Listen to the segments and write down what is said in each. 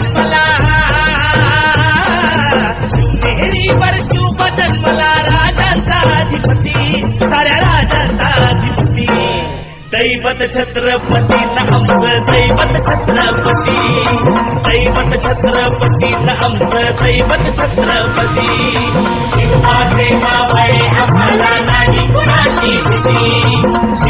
जन्मला. मेहरी दैवत छत्रपती आमचं दैवत छत्रपती. दैवत छत्रपती आमचं दैवत छत्रपती. शिवबाचे बाबा आम्हाला नाही कुणाची भीती.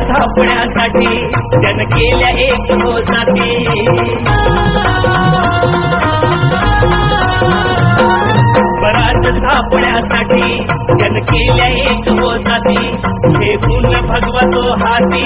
स्थापण्यासाठी जन केल्या एक होती स्वराज स्थापण्यासाठी जन केल्या एक होती हे पूर्ण भगवतो हाती.